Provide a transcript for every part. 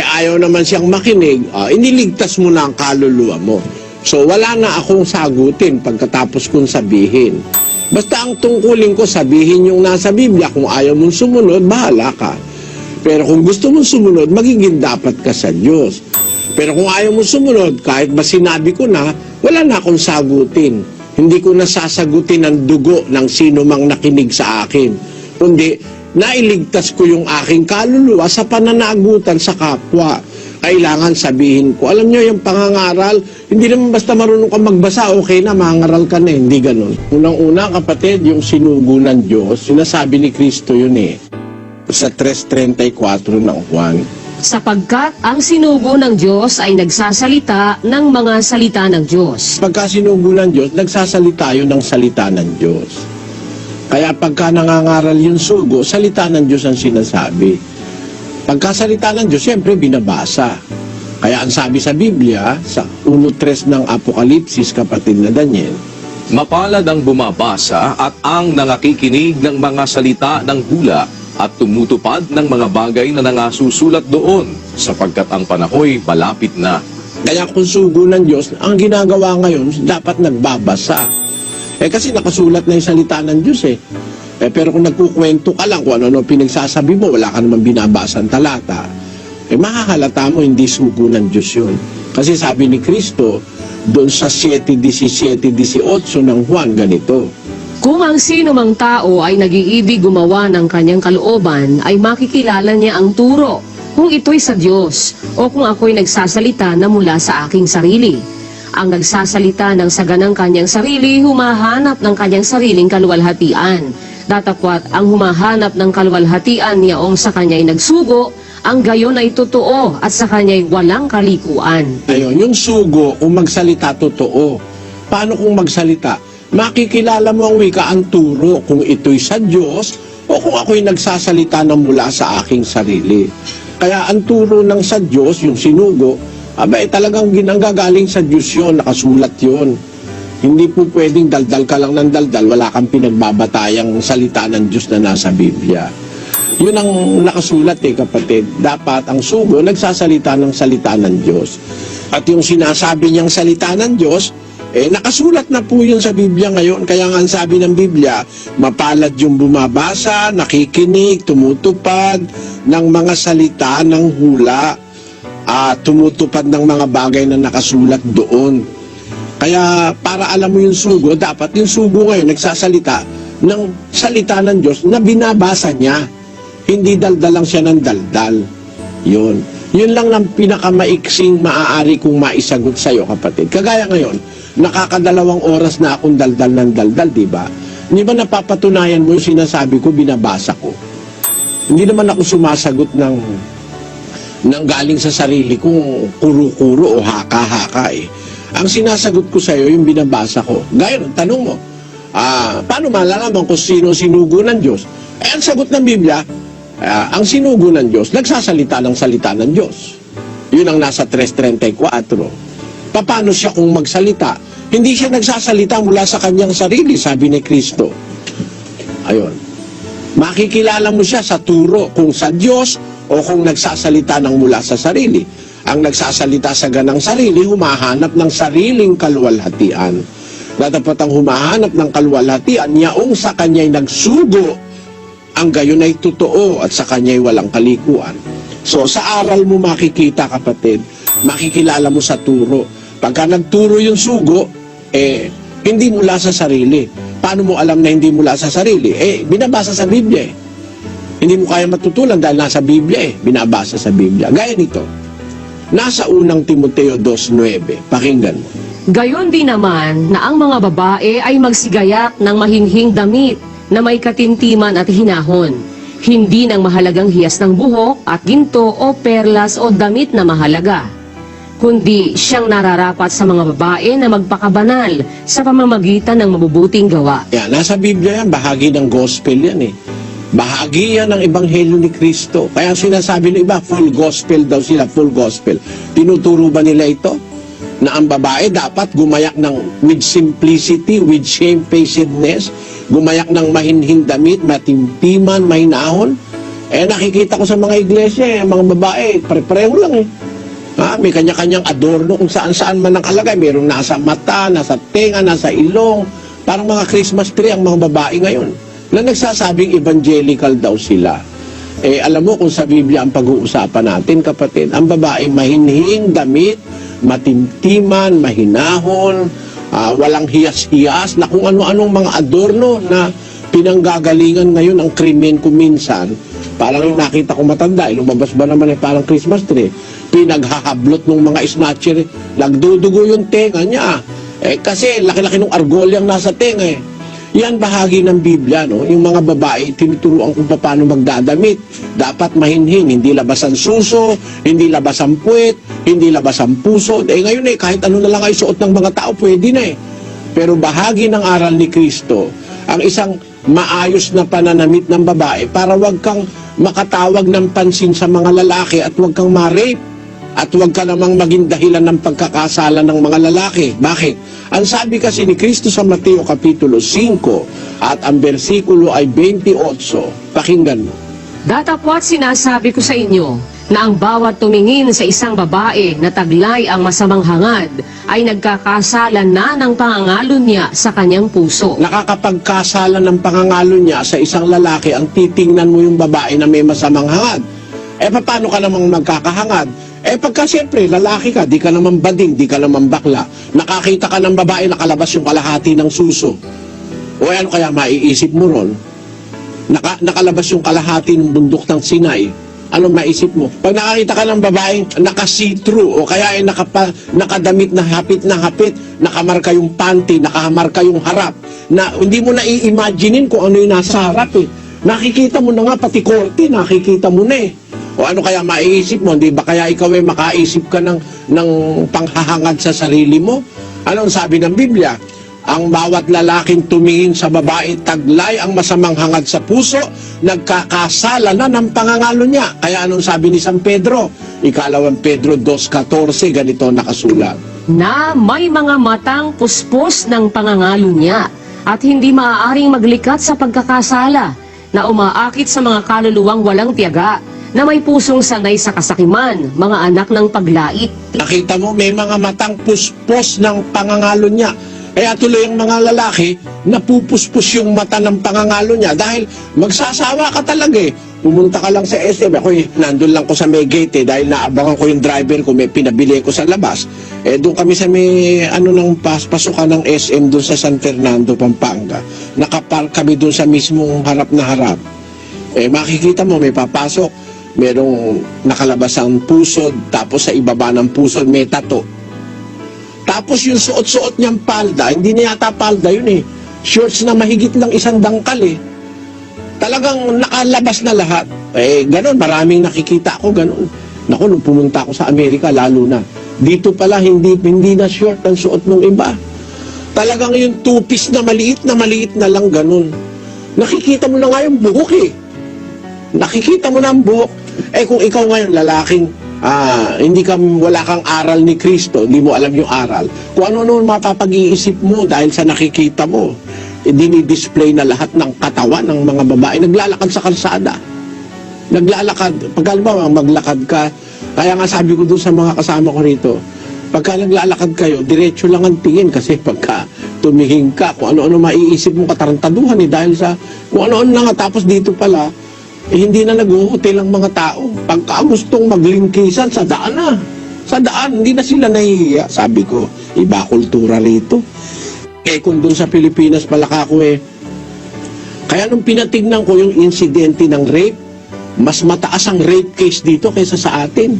eh ayaw naman siyang makinig, ah, iniligtas mo na ang kaluluwa mo. So wala na akong sagutin pagkatapos kong sabihin. Basta ang tungkulin ko sabihin yung nasa Biblia, kung ayaw mong sumunod, bahala ka. Pero kung gusto mong sumunod, magiging dapat ka sa Diyos. Pero kung ayaw mong sumunod, kahit ba sinabi ko na, wala na akong sagutin. Hindi ko nasasagutin ang dugo ng sino mang nakinig sa akin. Kundi, nailigtas ko yung aking kaluluwa sa pananagutan sa kapwa. Kailangan sabihin ko. Alam nyo, yung pangangaral, hindi naman basta marunong ka magbasa, okay na, mangaral ka na. Hindi ganun. Unang-una, kapatid, yung sinugo ng Diyos, sinasabi ni Kristo yun eh. Sa 3.34 ng Juan. Sapagkat ang sinugo ng Diyos ay nagsasalita ng mga salita ng Diyos. Pagka sinugo ng Diyos, nagsasalita yun ng salita ng Diyos. Kaya pagka nangangaral yung sugo, salita ng Diyos ang sinasabi. Pagka salita ng Diyos, siyempre binabasa. Kaya ang sabi sa Biblia, sa 1.3 ng Apokalipsis, kapatid na Daniel, Mapalad ang bumabasa at ang nangakikinig ng mga salita ng hula at tumutupad ng mga bagay na nangasusulat doon sapagkat ang panahoy malapit na. Kaya kung sugo ng Diyos, ang ginagawa ngayon, dapat nagbabasa. Eh kasi nakasulat na yung salita ng Diyos eh. eh pero kung nagkukwento ka lang kung ano-ano pinagsasabi mo, wala ka naman binabasa ang talata, eh makahalata mo hindi sugo ng Diyos yun. Kasi sabi ni Kristo, doon sa 7.17, 18 ng Juan, ganito. Kung ang sino mang tao ay nag-iibig gumawa ng kanyang kalooban, ay makikilala niya ang turo, kung ito'y sa Diyos, o kung ako'y nagsasalita na mula sa aking sarili. Ang nagsasalita ng saganang kanyang sarili, humahanap ng kanyang sariling kaluwalhatian. Datapwat ang humahanap ng kaluwalhatian niyaong sa kanya'y nagsugo, ang gayon ay totoo at sa kanya'y walang kalikuan. Ayun, yung sugo, kung magsalita totoo. Paano kung magsalita? Makikilala mo ang wika, ang turo, kung ito'y sa Diyos o kung ako'y nagsasalita na mula sa aking sarili. Kaya ang turo ng sa Diyos, yung sinugo, abay talagang ginanggagaling sa Diyos yun, nakasulat yun. Hindi po pwedeng daldal ka lang ng daldal, wala kang pinagbabatayang salita ng Diyos na nasa Biblia. Yun ang nakasulat eh kapatid. Dapat ang sugo nagsasalita ng salita ng Diyos. At yung sinasabi niyang salita ng Diyos, eh nakasulat na po yun sa Biblia ngayon. Kaya nga ang sabi ng Biblia, mapalad yung bumabasa, nakikinig, tumutupad ng mga salita ng hula at tumutupad ng mga bagay na nakasulat doon. Kaya para alam mo yung sugo, dapat yung sugo ngayon nagsasalita ng salita ng Diyos na binabasa niya. Hindi daldal lang siya ng daldal. Yun. Yun lang ng pinakamaiksing maaari kong maisagot sa'yo, kapatid. Kagaya ngayon, nakakadalawang oras na akong daldal ng daldal, di ba? Hindi ba napapatunayan mo yung sinasabi ko, binabasa ko? Hindi naman ako sumasagot ng nang galing sa sarili kong kuro-kuro o haka-haka eh. Ang sinasagot ko sa iyo yung binabasa ko. Gaya ng tanong mo, ah, paano malalaman kung sino sinugo ng Diyos? Eh, ang sagot ng Biblia, ah, ang sinugo ng Diyos, nagsasalita ng salita ng Diyos. Yun ang nasa 3.34. Paano siya kung magsalita? Hindi siya nagsasalita mula sa kanyang sarili, sabi ni Kristo. Ayun. Makikilala mo siya sa turo kung sa Diyos o kung nagsasalita ng mula sa sarili. Ang nagsasalita sa ganang sarili, humahanap ng sariling kaluwalhatian. Dapat ang humahanap ng kaluwalhatian, yaong sa kanya'y nagsugo, ang gayon ay totoo at sa kanya'y walang kalikuan. So sa aral mo makikita kapatid, makikilala mo sa turo. Pagka nagturo yung sugo, eh, hindi mula sa sarili. Paano mo alam na hindi mula sa sarili? Eh, binabasa sa Biblia eh. Hindi mo kaya matutulan dahil nasa Biblia eh. Binabasa sa Biblia. Gaya nito. Nasa unang Timoteo 2.9. Pakinggan mo. Gayon din naman na ang mga babae ay magsigayat ng mahinhing damit na may katintiman at hinahon. Hindi ng mahalagang hiyas ng buhok at ginto o perlas o damit na mahalaga. Kundi siyang nararapat sa mga babae na magpakabanal sa pamamagitan ng mabubuting gawa. Yan, nasa Biblia yan. Bahagi ng gospel yan eh. Bahagi yan ng Ebanghelyo ni Kristo. Kaya sinasabi ng iba, full gospel daw sila, full gospel. Tinuturo ba nila ito? Na ang babae dapat gumayak ng with simplicity, with shamefacedness, gumayak ng mahinhing damit, matimpiman, mahinahon. Eh nakikita ko sa mga iglesia, eh, mga babae, pare-pareho lang eh. Ha, may kanya-kanyang adorno kung saan-saan man nakalagay. Mayroong nasa mata, nasa tenga, nasa ilong. Parang mga Christmas tree ang mga babae ngayon. Na nagsasabing evangelical daw sila. Eh, alam mo kung sa Biblia ang pag-uusapan natin, kapatid, ang babae mahinhing damit, matimtiman, mahinahon, ah, walang hiyas-hiyas, na kung ano-anong mga adorno na pinanggagalingan ngayon ang krimen ko minsan. Parang nakita ko matanda, eh, lumabas ba naman eh parang Christmas tree. Pinaghahablot ng mga snatcher, eh. nagdudugo yung tenga niya. Eh, kasi laki-laki ng argolyang nasa tenga eh. Yan bahagi ng Biblia, no? Yung mga babae, tinuturuan kung paano magdadamit. Dapat mahinhin, hindi labas ang suso, hindi labas ang puwet, hindi labas ang puso. Eh ngayon eh, kahit ano na lang ay suot ng mga tao, pwede na eh. Pero bahagi ng aral ni Kristo, ang isang maayos na pananamit ng babae para wag kang makatawag ng pansin sa mga lalaki at wag kang ma-rape. At huwag ka namang maging dahilan ng pagkakasala ng mga lalaki. Bakit? Ang sabi kasi ni Kristo sa Mateo Kapitulo 5 at ang bersikulo ay 28. Pakinggan mo. Datapwat sinasabi ko sa inyo na ang bawat tumingin sa isang babae na taglay ang masamang hangad ay nagkakasala na ng pangangalo niya sa kanyang puso. Nakakapagkasala ng pangangalo niya sa isang lalaki ang titingnan mo yung babae na may masamang hangad. Eh, paano ka namang magkakahangad? Eh, pagka siyempre, lalaki ka, di ka naman bading, di ka naman bakla. Nakakita ka ng babae, nakalabas yung kalahati ng suso. O ano kaya maiisip mo ron? Naka, nakalabas yung kalahati ng bundok ng Sinai. Ano maisip mo? Pag nakakita ka ng babaeng naka-see-through o kaya ay nakapa, nakadamit na hapit na hapit, nakamarka yung panty, nakamarka yung harap, na hindi mo na i-imaginein kung ano yung nasa harap eh. Nakikita mo na nga, pati korte, nakikita mo na eh. O ano kaya maiisip mo? Hindi ba kaya ikaw ay makaisip ka ng, ng panghahangad sa sarili mo? Ano ang sabi ng Biblia? Ang bawat lalaking tumingin sa babae, taglay ang masamang hangad sa puso, nagkakasala na ng pangangalo niya. Kaya anong sabi ni San Pedro? Ikalawang Pedro 2.14, ganito nakasulat. Na may mga matang puspos ng pangangalo niya at hindi maaaring maglikat sa pagkakasala na umaakit sa mga kaluluwang walang tiyaga na may pusong sanay sa kasakiman, mga anak ng paglait. Nakita mo, may mga matang puspos ng pangangalo niya. Kaya tuloy ang mga lalaki, napupuspos yung mata ng pangangalo niya dahil magsasawa ka talaga eh. Pumunta ka lang sa SM, ako eh, nandun lang ko sa may gate eh, dahil naabangan ko yung driver ko, may pinabili ko sa labas. Eh, doon kami sa may, ano nang pas, pasukan ng SM doon sa San Fernando, Pampanga. Nakapark kami doon sa mismong harap na harap. Eh, makikita mo, may papasok, merong nakalabas ang pusod, tapos sa ibaba ng pusod may tato. Tapos yung suot-suot niyang palda, hindi niya yata palda yun eh. Shorts na mahigit lang isang dangkal eh. Talagang nakalabas na lahat. Eh, ganun, maraming nakikita ako, ganun. Naku, nung pumunta ako sa Amerika, lalo na. Dito pala, hindi, hindi na short ang suot ng iba. Talagang yung two-piece na maliit na maliit na lang, ganun. Nakikita mo na nga yung buhok eh nakikita mo na ang buhok. Eh kung ikaw ngayon lalaking ah, hindi ka wala kang aral ni Kristo, hindi mo alam yung aral. Kung ano-ano mapapag-iisip mo dahil sa nakikita mo. Eh, display na lahat ng katawan ng mga babae naglalakad sa kalsada. Naglalakad. Pagka maglakad ka, kaya nga sabi ko doon sa mga kasama ko rito, pagka naglalakad kayo, diretso lang ang tingin kasi pagka tumingin ka, kung ano-ano maiisip mo katarantaduhan eh dahil sa kung ano-ano na nga tapos dito pala, eh, hindi na nag-hotel ang mga tao. Pagka gustong maglingkisan, sa daan na. Sa daan, hindi na sila nahihiya. Sabi ko, iba kultura rito. Eh kung doon sa Pilipinas pala ako eh. Kaya nung pinatignan ko yung insidente ng rape, mas mataas ang rape case dito kaysa sa atin.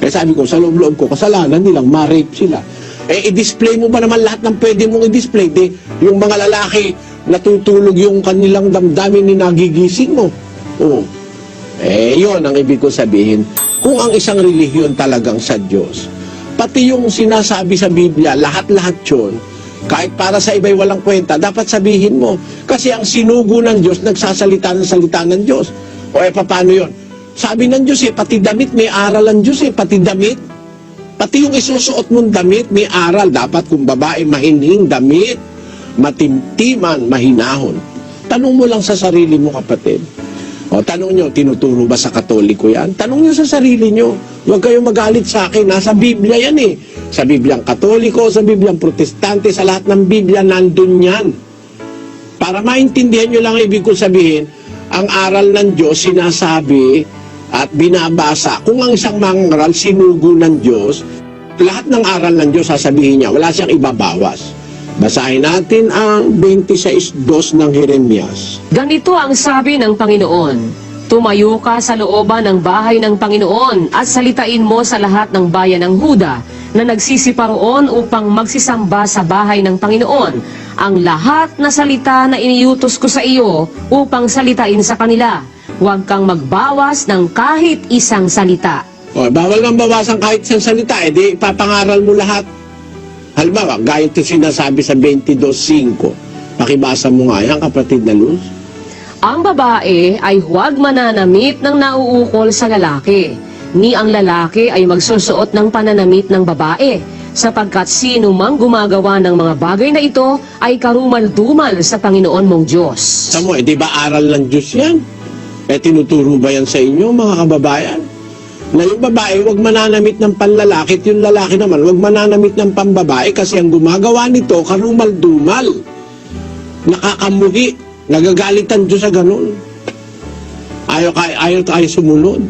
Eh sabi ko, sa loob-loob ko, kasalanan nilang ma-rape sila. Eh, i-display mo ba naman lahat ng pwede mong i-display? Di, yung mga lalaki, natutulog yung kanilang damdamin ni nagigising mo. Oo. Eh, yun ang ibig ko sabihin. Kung ang isang relihiyon talagang sa Diyos, pati yung sinasabi sa Biblia, lahat-lahat yun, kahit para sa iba'y walang kwenta, dapat sabihin mo. Kasi ang sinugo ng Diyos, nagsasalita ng salita ng Diyos. O eh, paano yun? Sabi ng Diyos eh, pati damit, may aral ang Diyos eh, pati damit. Pati yung isusuot mong damit, may aral. Dapat kung babae, mahinhing damit, matimtiman, mahinahon. Tanong mo lang sa sarili mo, kapatid. O tanong nyo, tinuturo ba sa katoliko yan? Tanong nyo sa sarili nyo. Huwag kayong magalit sa akin. Nasa Biblia yan eh. Sa Bibliang katoliko, sa Bibliang protestante, sa lahat ng Biblia, nandun yan. Para maintindihan nyo lang ang ibig ko sabihin, ang aral ng Diyos sinasabi at binabasa. Kung ang isang mangaral sinugo ng Diyos, lahat ng aral ng Diyos sasabihin niya, wala siyang ibabawas. Basahin natin ang 26.2 ng Jeremias. Ganito ang sabi ng Panginoon, Tumayo ka sa looban ng bahay ng Panginoon at salitain mo sa lahat ng bayan ng Huda na nagsisiparoon upang magsisamba sa bahay ng Panginoon ang lahat na salita na iniutos ko sa iyo upang salitain sa kanila. Huwag kang magbawas ng kahit isang salita. O, bawal kang bawasan kahit isang salita, edi ipapangaral mo lahat. Halimbawa, gaya ito sinasabi sa 22.5. Pakibasa mo nga yan, kapatid na Luz. Ang babae ay huwag mananamit ng nauukol sa lalaki, ni ang lalaki ay magsusuot ng pananamit ng babae, sapagkat sino mang gumagawa ng mga bagay na ito ay karumal-dumal sa Panginoon mong Diyos. Sa mo, eh, di ba aral ng Diyos yan? Eh, tinuturo ba yan sa inyo, mga kababayan? Na yung babae, wag mananamit ng panlalaki, at yung lalaki naman, wag mananamit ng pambabae kasi ang gumagawa nito, karumal-dumal. Nakakamuhi. Nagagalitan Diyos sa ganun. Ayaw, kay- ayaw tayo sumunod.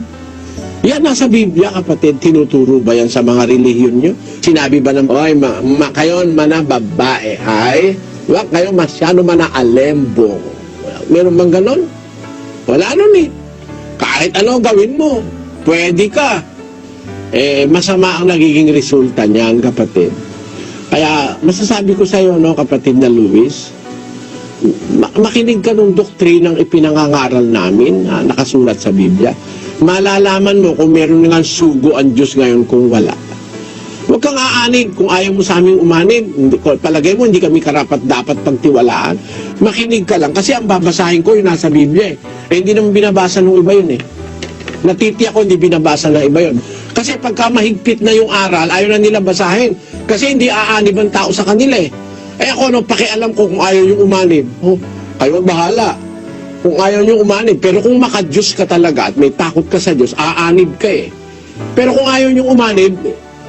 Yan nasa Biblia, kapatid. Tinuturo ba yan sa mga relihiyon nyo? Sinabi ba ng, oy, ma, ma, kayon mana babae, ay, wag kayo masyado mana alembo. Meron bang ganon? Wala nun eh. Kahit ano gawin mo, pwede ka. Eh, masama ang nagiging resulta niyan, kapatid. Kaya, masasabi ko sa iyo, no, kapatid na Luis, ma- makinig ka ng doktrinang ipinangangaral namin na nakasulat sa Biblia. Malalaman mo kung meron nga sugo ang Diyos ngayon kung wala. Huwag kang aanig kung ayaw mo sa aming umanib. Hindi, palagay mo, hindi kami karapat dapat pagtiwalaan. Makinig ka lang. Kasi ang babasahin ko yung nasa Biblia eh. eh hindi naman binabasa ng iba yun eh. Natiti ako, hindi binabasa ng iba yun. Kasi pagka mahigpit na yung aral, ayaw na nila basahin. Kasi hindi aanib ang tao sa kanila eh. Eh ako, no, pakialam ko kung ayaw yung umanib. Oh, kayo bahala. Kung ayaw yung umanib. Pero kung makadyos ka talaga at may takot ka sa Diyos, aanib ka eh. Pero kung ayaw yung umanib,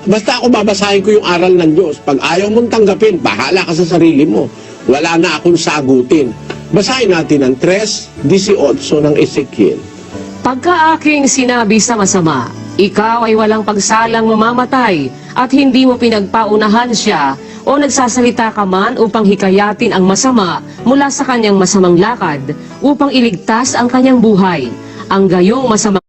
basta ako babasahin ko yung aral ng Diyos. Pag ayaw mong tanggapin, bahala ka sa sarili mo. Wala na akong sagutin. Basahin natin ang 3.18 ng Ezekiel. Pagka aking sinabi sa masama, ikaw ay walang pagsalang mamamatay at hindi mo pinagpaunahan siya o nagsasalita ka man upang hikayatin ang masama mula sa kanyang masamang lakad upang iligtas ang kanyang buhay. Ang gayong masamang